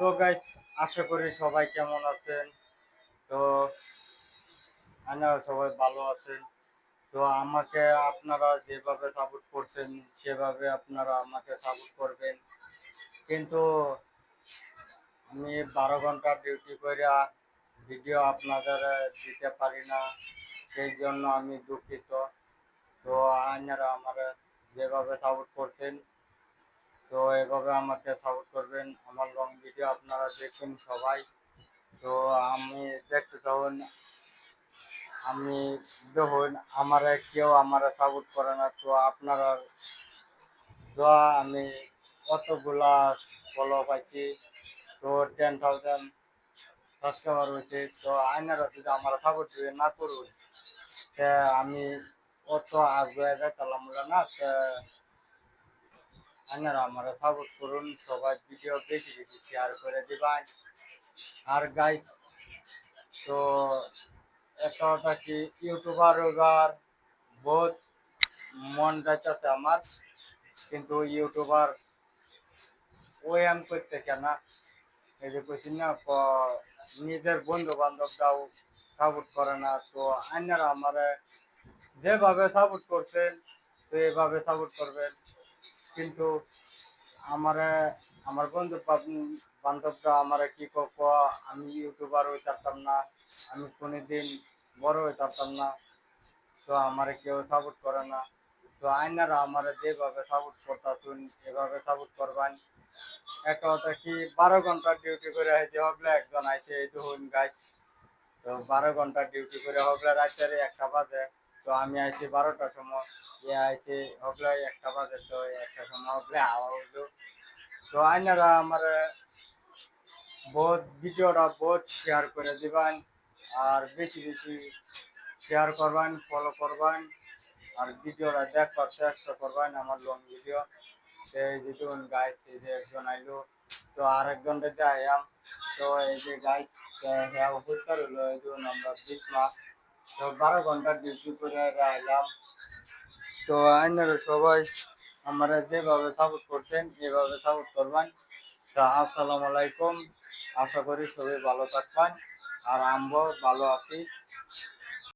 তো গাইস আশা করি সবাই কেমন আছেন? তো সবাই ভালো আছেন। তো আমাকে আপনারা যেভাবে সাপোর্ট করছেন, সেভাবে আপনারা আমাকে সাপোর্ট করবেন। কিন্তু আমি বারো ঘণ্টা ডিউটি করে ভিডিও আপনাদের দিতে পারি না, সেই জন্য আমি দুঃখিত। তো আপনারা আমার যেভাবে সাপোর্ট করছেন, তো এভাবে আমাকে সাপোর্ট করবেন। ভিডিও আপনারা দেখুন সবাই, তো আমি দেখতে তখন আমি দেখুন আমার কেউ আমার সাপোর্ট করে না, তো আপনারা দোয়া, আমি কতগুলা ফলো পাইছি, তো টেন থাউজেন্ড সাবস্ক্রাইবার হয়েছে তো আইনারা যদি আমার সাপোর্ট দিয়ে না করুন আমি অত আগে যেতাম না আপনারা আমার সাপোর্ট করুন সবাই ভিডিও বেশি বেশি শেয়ার করে দিবেন। আর গাইস তো একটা কি ইউটিউবার এবার বহুত মন যাইতেছে আমার, কিন্তু ইউটিউবার ওই করতে কেন? এই যে কইছি না নিজের বন্ধু বান্ধবরাও সাপোর্ট করে না, তো আইনারা আমার যেভাবে সাপোর্ট করছেন, তো এভাবে সাপোর্ট করবেন। কিন্তু আমারে, আমার বন্ধু বান- বান্ধবরা আমার কি কক আমি ইউটিউবার হয়ে পারতাম না, আমি কোনোদিন বড় হয়ে পারতাম না, তো আমার কেউ সাপোর্ট করে না। তো আইনারা আমার যেভাবে সাপোর্ট করতেছুন, এভাবে সাপোর্ট করবেন। একটা কথা কি, বারো ঘণ্টা ডিউটি করে হইতে হকলে একজন আইছে, এই ধরুন গাছ তো বারো ঘণ্টা ডিউটি করে হকলে রাতের একটা বাজে। তো আমি আইছি বারোটার সময় ইয়ে আইছি হকলে একটা বাজে তো একটা সময় হকলে আওয়া হইল। তো আইনারা আমার, বহুত ভিডিওটা বহুত শেয়ার করে দিবেন, আর বেশি বেশি শেয়ার করবেন ফলো করবেন, আর ভিডিওটা দেখবার চেষ্টা করবেন আমার লং ভিডিও এই যে দেখুন গাইস এই যে একজন আইলো, তো আর একজন দেখে আয়াম তো এই যে গাইস হ্যাঁ হলো এই আমরা বিশ মাস তো বারো ঘণ্টা ডিউটি করে আইলাম তো আইনারা সবাই আমরা যেভাবে সাপোর্ট করছেন, এভাবে সাপোর্ট করবেন। তা আসসালামু আলাইকুম। আশা করি সবাই ভালো থাকবেন। আর আমরাও ভালো আছি।